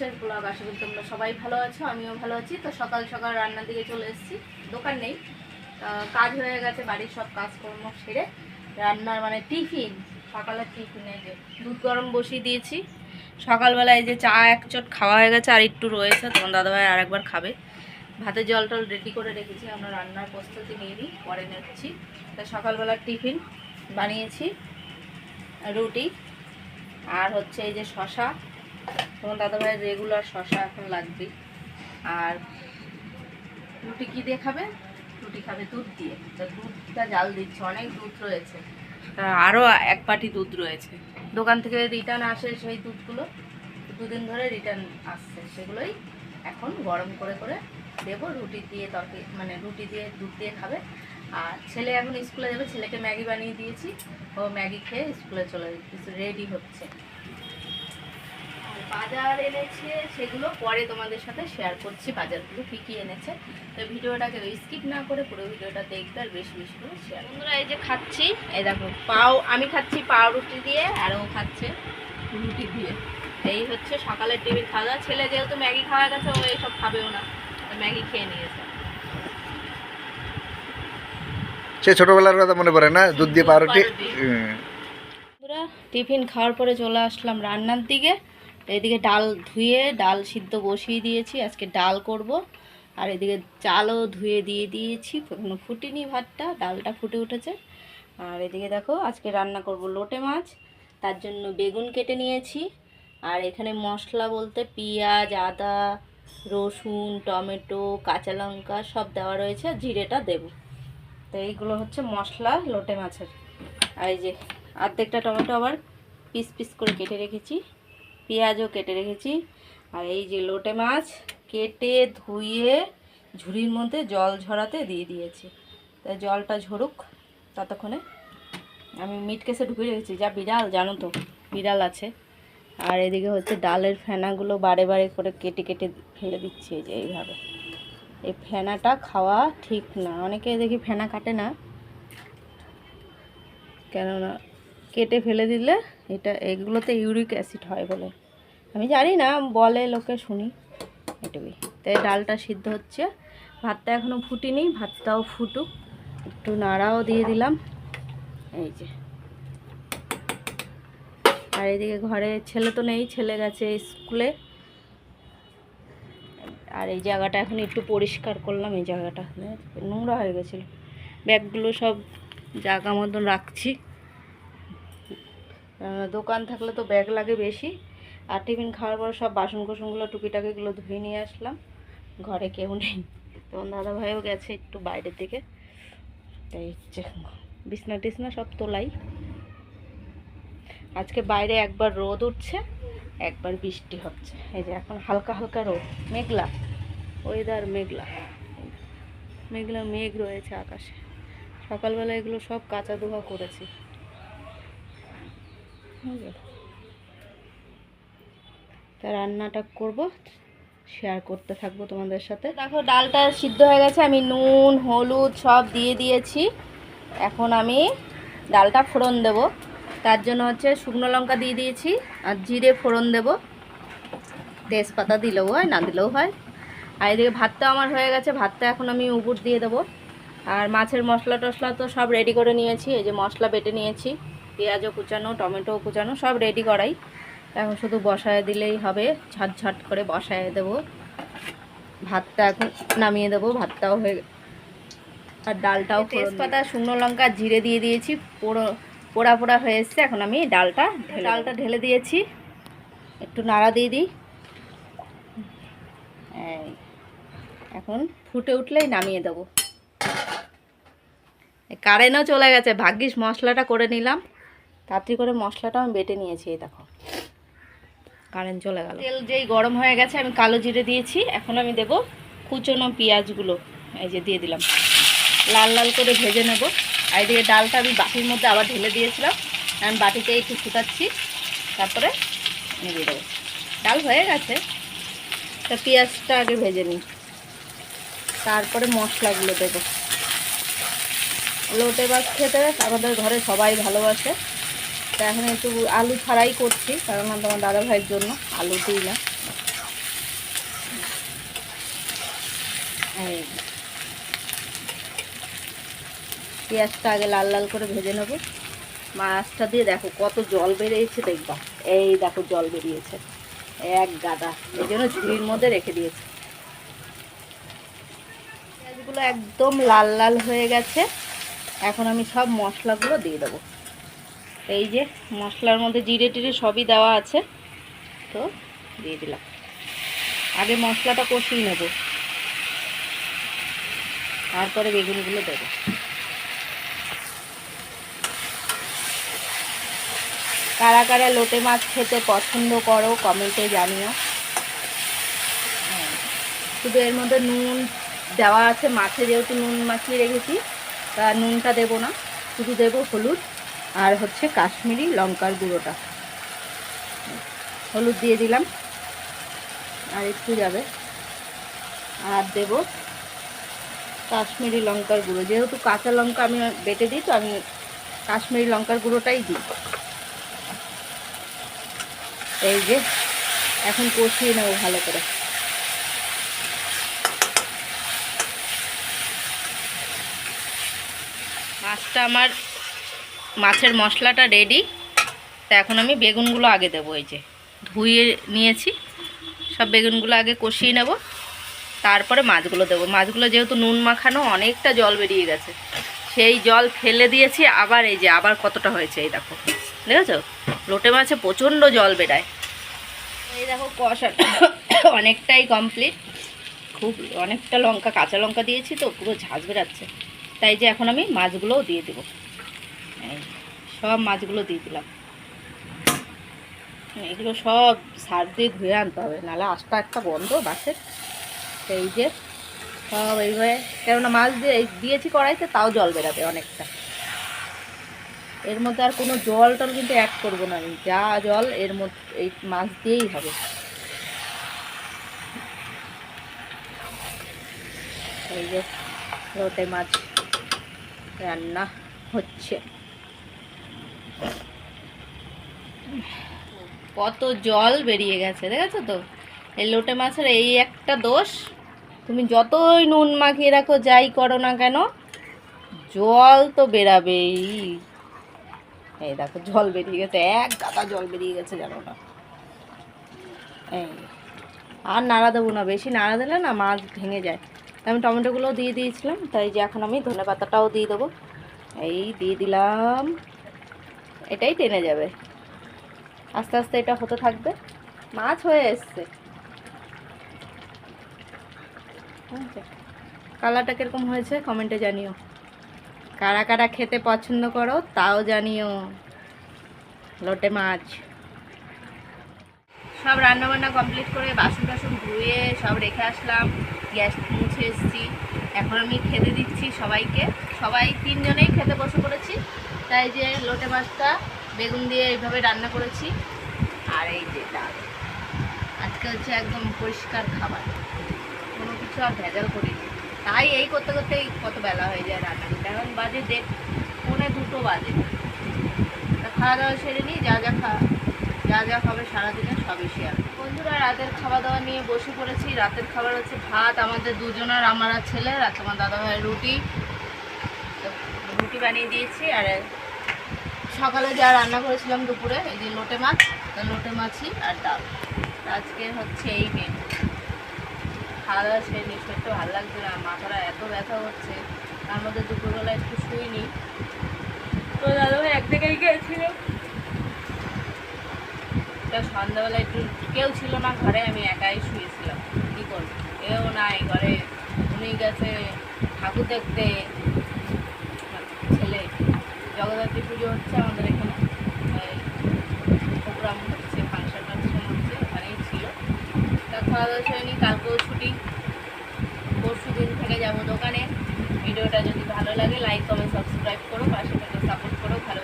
বিশ্বাস ব্লগ, আশা করি তোমরা সবাই ভালো আছো, আমিও ভালো আছি। তো সকাল সকাল রান্নার দিকে চলে এসেছি, দোকান নেই। কাজ হয়ে গেছে, বাড়ির সব কাজকর্ম সেরে রান্নার মানে টিফিন, সকালের টিফিনে যে দুধ গরম বসিয়ে দিয়েছি। সকালবেলায় যে চা এক চট খাওয়া হয়ে গেছে, আর একটু রয়েছে, তোমার দাদাভাই আর একবার খাবে। ভাতের জল টল রেডি করে রেখেছি, আমরা রান্নার প্রস্তুতি নিয়ে নিই, পরে নিচ্ছি। তা সকালবেলার টিফিন বানিয়েছি, রুটি, আর হচ্ছে এই যে শশা তোমার দাদাভাইয়ের রেগুলার শশা এখন লাগবে। আর রুটি কি দিয়ে খাবে? রুটি খাবে দুধ দিয়ে। তো দুধটা জাল দিচ্ছে, অনেক দুধ রয়েছে। তা আরও এক পাটি দুধ রয়েছে। দোকান থেকে রিটার্ন আসে সেই দুধগুলো, দুদিন ধরে রিটার্ন আসছে। সেগুলোই এখন গরম করে করে দেবো। রুটি দিয়ে তরকারি মানে রুটি দিয়ে দুধ দিয়ে খাবে। আর ছেলে এখন স্কুলে যাবে। ছেলেকে ম্যাগি বানিয়ে দিয়েছি। ও ম্যাগি খেয়ে স্কুলে চলে রেডি হচ্ছে। বাজার এনেছে সেগুলো পরে তোমাদের সাথে শেয়ার করছি। বাজারগুলো কী কী এনেছে। তো ভিডিওটাকে স্কিপ না করে পুরো ভিডিওটা দেখতে আর বেশি বেশি করে শেয়ার বন্ধুরা এই যে খাচ্ছি। এই দেখো পাও আমি খাচ্ছি পাউরুটি দিয়ে আর ও খাচ্ছে রুটি দিয়ে। এই হচ্ছে সকালের টিফিন খাওয়া ছেলে যেহেতু ম্যাগি খাওয়া গেছে ও এইসব খাবেও না। ম্যাগি খেয়ে নিয়েছে। সে ছোটবেলার কথা মনে পড়ে না? দুধ দিয়ে পাউরুটি? টিফিন খাওয়ার পরে চলে আসলাম রান্নার দিকে। এদিকে ডাল ধুয়ে, ডাল সিদ্ধ বসিয়ে দিয়েছি, আজকে ডাল করব। আর এদিকে চালও ধুয়ে দিয়ে দিয়েছি কোনো ফুটিনি ভাতটা, ডালটা ফুটে উঠেছে। আর এদিকে দেখো, আজকে রান্না করব লোটে মাছ, তার জন্য বেগুন কেটে নিয়েছি। আর এখানে মশলা বলতে পেঁয়াজ, আদা, রসুন, টমেটো, কাঁচা লঙ্কা সব দেওয়া রয়েছে জিরেটা দেবো। তো এইগুলো হচ্ছে মশলা লোটে মাছের। আর এই যে, অর্ধেকটা টমেটো আবার পিস পিস করে কেটে রেখেছি। পেঁয়াজও কেটে রেখেছি। আর এই যে লোটে মাছ কেটে ধুয়ে ঝুড়ির মধ্যে জল ঝরাতে দিয়ে দিয়েছি। তাই জলটা ঝরুক, ততক্ষণে আমি মিট কেসে ঢুকে রেখেছি। যা বিড়াল, জানো তো, বিড়াল আছে। আর এদিকে হচ্ছে ডালের ফেনাগুলো বারে বারে করে কেটে কেটে ফেলে দিচ্ছি যে এইভাবে। এই ফেনাটা খাওয়া ঠিক না। অনেকে দেখি ফেনা কাটে না। কেননা কেটে ফেলে দিলে এটা, এগুলোতে ইউরিক অ্যাসিড হয় বলে। আমি জানি না, বলে লোকে শুনি। এটুকুই। তাই ডালটা সিদ্ধ হচ্ছে। ভাতটা এখনও ফুটিনি, ভাতটাও ফুটুক। একটু নাড়াও দিয়ে দিলাম। এই যে। আর এদিকে ঘরে ছেলে তো নেই, ছেলে গেছে স্কুলে। আর এই জায়গাটা এখন একটু পরিষ্কার করলাম, এই জায়গাটা। নোংরা হয়ে গেছিল। ব্যাগগুলো সব জায়গা মতন রাখছি। দোকান থাকলে তো ব্যাগ লাগে বেশি। আর টিফিন খাওয়ার পর সব বাসন কোসনগুলো টুকিটাকিগুলো ধুয়ে নিয়ে আসলাম। ঘরে কেউ নেই। তখন দাদা ভাইও গেছে একটু বাইরের দিকে। তাই হচ্ছে, বিছনা টিছনা সব তোলাই। আজকে বাইরে একবার রোদ উঠছে, একবার বৃষ্টি হচ্ছে। এই যে এখন হালকা হালকা রোদ, মেঘলা। ওয়েদার মেঘলা। মেঘলা মেঘ রয়েছে আকাশে। সকালবেলা এগুলো সব কাঁচা ধোয়া করেছি? তা রান্নাটা করব শেয়ার করতে থাকব তোমাদের সাথে। দেখো, ডালটা সিদ্ধ হয়ে গেছে, আমি নুন, হলুদ সব দিয়ে দিয়েছি। এখন আমি ডালটা ফোড়ন দেব। তার জন্য হচ্ছে শুকনো লঙ্কা দিয়ে দিয়েছি, আর জিরে ফোড়ন দেব। তেজপাতা দিলেও হয়, না দিলেও হয়। আর এদিকে ভাতটা আমার হয়ে গেছে, ভাতটা এখন আমি উপর দিয়ে দেবো। আর মাছের মশলা টশলা তো সব রেডি করে নিয়েছি, এই যে মশলা বেটে নিয়েছি। পেঁয়াজও কুচানো টমেটো কুচানো সব রেডি করাই। এখন শুধু বসায় দিলেই হবে ঝটঝট করে বসায় দেবো। ভাতটা এখন নামিয়ে দেবো ভাতটাও হয়ে আর ডালটাও তেজপাতা শুকনো লঙ্কা জিরে দিয়ে দিয়েছি পোড়ো পোড়া পোড়া হয়ে এসছে এখন আমি ডালটা ডালটা ঢেলে দিয়েছি। একটু নাড়া দিয়ে দিই। এখন ফুটে উঠলেই নামিয়ে দেবো। কারেন্টও চলে গেছে ভাগ্যিস মশলাটা করে নিলাম। তাড়াতাড়ি করে মশলাটা আমি বেটে নিয়েছি, এই দেখো। কারেন্ট চলে গেল। তেল যেই গরম হয়ে গেছে, আমি কালো জিরে দিয়েছি। এখন আমি দেব কুচনো পেঁয়াজগুলো, এই যে দিয়ে দিলাম। লাল লাল করে ভেজে নেব। আর এদিকে ডালটা আমি বাটির মধ্যে আবার ঢেলে দিয়েছিলাম। আমি বাটিতে একটু ফুটাচ্ছি, তারপরে দিয়ে দেবো। ডাল হয়ে গেছে। তা পেঁয়াজটা আগে ভেজে নিই। তারপরে মশলাগুলো দেবো। লোটে মাছ খেতে আমাদের ঘরে সবাই ভালোবাসে। তা এখন একটু আলু ফ্রাই করছি, কারণ তোমার দাদা ভাইয়ের জন্য আলু দিই না। পেঁয়াজটা আগে লাল লাল করে ভেজে নেব। মাছটা দিয়ে দেখো কত জল বেরিয়েছে দেখবা। এই দেখো জল বেরিয়েছে, এক গাদা। এই জন্য ঝুড়ির মধ্যে রেখে দিয়েছে। পেঁয়াজগুলো একদম লাল লাল হয়ে গেছে। এখন আমি সব মশলাগুলো দিয়ে দেবো। এই যে মশলার মধ্যে জিরে টিরে সবই দেওয়া আছে। তো দিয়ে দিলাম। আগে মশলাটা কষিয়ে নেব। তারপরে বেগুনগুলো দেবো। কারা কারা লোটে মাছ খেতে পছন্দ করো কমেন্টে জানিও। হ্যাঁ, শুধু এর মধ্যে নুন দেওয়া আছে। মাছে যেহেতু নুন মাখিয়ে রেখেছি তা নুনটা দেবো না শুধু দেবো হলুদ। আর হচ্ছে কাশ্মীরি লঙ্কার গুঁড়োটা। হলুদ দিয়ে দিলাম। আর একটু যাবে। আর দেব কাশ্মীরি লঙ্কার গুঁড়ো। যেহেতু কাঁচা লঙ্কা আমি বেটে দিই, তো আমি কাশ্মীরি লঙ্কার গুঁড়োটাই দিই। এই যে, এখন কষিয়ে নেব ভালো করে। মাছটা আমার মাছের মশলাটা রেডি তা এখন আমি বেগুনগুলো আগে দেবো, এই যে ধুয়ে নিয়েছি। সব বেগুনগুলো আগে কষিয়ে নেব। তারপরে মাছগুলো দেবো। মাছগুলো যেহেতু নুন মাখানো, অনেকটা জল বেরিয়ে গেছে। সেই জল ফেলে দিয়েছি, আবার এই যে, আবার কতটা হয়েছে, এই দেখো। দেখেছ? লোটে মাছে প্রচণ্ড জল বেরায়। এই দেখো কষাটা অনেকটাই কমপ্লিট খুব, অনেকটা লঙ্কা, কাঁচা লঙ্কা দিয়েছি তো, পুরো ঝাঁজ বেরাচ্ছে। তাই যে, এখন আমি মাছগুলোও দিয়ে দেবো। সব মাছগুলো দিয়ে দিলাম। এগুলো সব সার দিয়ে ধুয়ে আনতে হবে, নাহলে আশটা একটা বন্ধ বাসের এই যে সব এইভাবে, কেননা মাছ দিয়ে দিয়েছি কড়াইতে, তাও জল বেরাবে অনেকটা। এর মধ্যে আর কোনো জল টল কিন্তু অ্যাড করব না আমি, যা জল এর মধ্যে, এই মাছ দিয়েই হবে। এই যে লোটে মাছ রান্না হচ্ছে। কত জল বেরিয়ে গেছে, দেখেছ তো? এই লোটে মাছের এই একটা দোষ, তুমি যতই নুন মাখিয়ে রাখো, যাই করো না কেন, জল তো বেরাবেই। এই দেখো, জল বেরিয়ে গেছে, এক গাদা জল বেরিয়ে গেছে, জানো না। এই, আর নাড়া দেবো না, বেশি নাড়া দিলে না মাছ ভেঙে যায়। আমি টমেটোগুলোও দিয়ে দিয়েছিলাম, তাই যে এখন আমি ধনে পাতাটাও দিয়ে দেবো। এই দিয়ে দিলাম। এটাই টেনে যাবে। আস্তে আস্তে এটা হতে থাকবে। মাছ হয়ে এসছে। কালারটা কীরকম হয়েছে কমেন্টে জানিও। কারা কারা খেতে পছন্দ করো তাও জানিও। লোটে মাছ। সব রান্নাবান্না কমপ্লিট করে বাসন টাসন ধুয়ে সব রেখে আসলাম। গ্যাস মুছে এসেছি। এখন আমি খেতে দিচ্ছি সবাইকে। সবাই তিনজনেই খেতে বসে পড়েছি। তাই যে লোটে মাছটা বেগুন দিয়ে এইভাবে রান্না করেছি। আর এই যে ডাল। আজকে হচ্ছে একদম পরিষ্কার খাবার। কোনো কিছু আর ভেজাল করিনি। তাই এই করতে করতেই কত বেলা হয়ে যায় রান্না করতে এখন বাজে দেখ পৌনে দুটো বাজে। খাওয়া দাওয়া সেরে নিই, যা যা খা, যা যা খাবে সারাদিনে সবই শেয়ার। বন্ধুরা, রাতের খাওয়া দাওয়া নিয়ে বসে পড়েছি। রাতের খাবার হচ্ছে ভাত, আমাদের দুজনের, আমার ছেলে আর তোমার দাদা ভাইয়ের রুটি রুটি বানিয়ে দিয়েছি, আর সকালে যা রান্না করেছিলাম দুপুরে, এই যে লোটে মাছ লোটে মাছই আর ডাল। আজকে হচ্ছে এই মেনু। খাওয়া দাওয়া নিই শরীরটা ভালো লাগছে না, মাথাটা এত ব্যথা হচ্ছে তার মধ্যে দুপুরবেলা একটু শুইনি। তো দাদাভাই এক জায়গায় গিয়েছিল। তো সন্ধ্যাবেলা একটু কেউ ছিল না, ঘরে আমি একাই শুয়েছিলাম। কী করব? কেউ নাই ঘরে। উনি গেছে ঠাকুর দেখতে। জগদ্ধাত্রী পুজো হচ্ছে, আমাদের এখানে প্রোগ্রাম হচ্ছে ফাংশন ফাংশন হচ্ছে, ওখানেই ছিল। তা খাওয়া দাওয়া সেরে কালকেও ছুটি। পরশু দিন থেকে যাব দোকানে। ভিডিওটা যদি ভালো লাগে লাইক কমেন্ট সাবস্ক্রাইব করো, পাশে থেকে সাপোর্ট করো ভালো